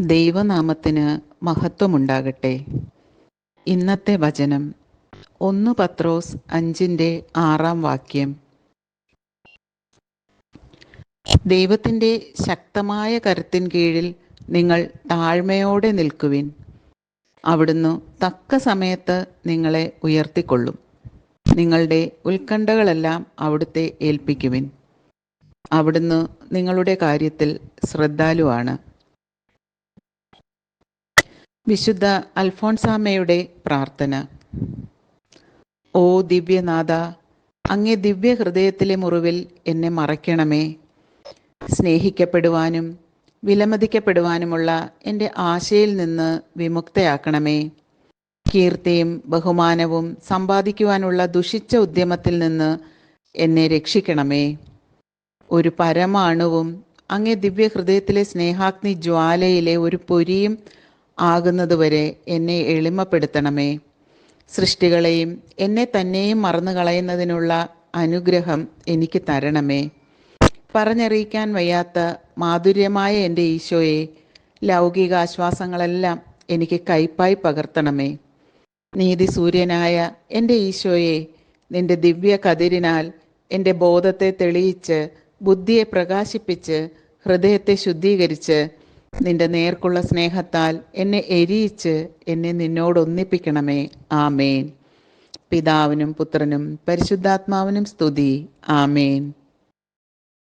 ദൈവനാമത്തിന് മഹത്വമുണ്ടാകട്ടെ. ഇന്നത്തെ വചനം. ഒന്ന് പത്രോസ് അഞ്ചിന്റെ ആറാം വാക്യം. ദൈവത്തിന്റെ ശക്തമായ കരുത്തിൻ കീഴിൽ നിങ്ങൾ താഴ്മയോടെ നിൽക്കുവിൻ. അവിടുന്ന് തക്ക സമയത്ത് നിങ്ങളെ ഉയർത്തിക്കൊള്ളും. നിങ്ങളുടെ ഉത്കണ്ഠകളെല്ലാം അവിടുത്തെ ഏൽപ്പിക്കുവിൻ. അവിടുന്ന് നിങ്ങളുടെ കാര്യത്തിൽ ശ്രദ്ധാലുവാണ്. വിശുദ്ധ അൽഫോൺസാമയുടെ പ്രാർത്ഥന. ഓ ദിവ്യനാഥ അങ്ങേ ദിവ്യ ഹൃദയത്തിലെ മുറിവിൽ എന്നെ മറയ്ക്കണമേ. സ്നേഹിക്കപ്പെടുവാനും വിലമതിക്കപ്പെടുവാനുമുള്ള എന്റെ ആശയിൽ നിന്ന് വിമുക്തയാക്കണമേ. കീർത്തിയും ബഹുമാനവും സമ്പാദിക്കുവാനുള്ള ദുഷിച്ച ഉദ്യമത്തിൽ നിന്ന് എന്നെ രക്ഷിക്കണമേ. ഒരു പരമാണുവും അങ്ങേ ദിവ്യഹൃദയത്തിലെ സ്നേഹാഗ്നി ജ്വാലയിലെ ഒരു പൊരിയും ആകുന്നതുവരെ എന്നെ എളിമപ്പെടുത്തണമേ. സൃഷ്ടികളെയും എന്നെ തന്നെയും മറന്നു കളയുന്നതിനുള്ള അനുഗ്രഹം എനിക്ക് തരണമേ. പറഞ്ഞറിയിക്കാൻ വയ്യാത്ത മാധുര്യമായ എന്റെ ഈശോയെ ലൗകിക ആശ്വാസങ്ങളെല്ലാം എനിക്ക് കൈപ്പായി പകർത്തണമേ. നീതി സൂര്യനായ എന്റെ ഈശോയെ നിന്റെ ദിവ്യ കതിരിനാൽ എന്റെ ബോധത്തെ തെളിയിച്ച് ബുദ്ധിയെ പ്രകാശിപ്പിച്ച് ഹൃദയത്തെ ശുദ്ധീകരിച്ച് നിന്റെ നേർക്കുള്ള സ്നേഹത്താൽ എന്നെ എരിയിച്ച് എന്നെ നിന്നോടൊന്നിപ്പിക്കണമേ. ആമേൻ. പിതാവിനും പുത്രനും പരിശുദ്ധാത്മാവിനും സ്തുതി. ആമേൻ.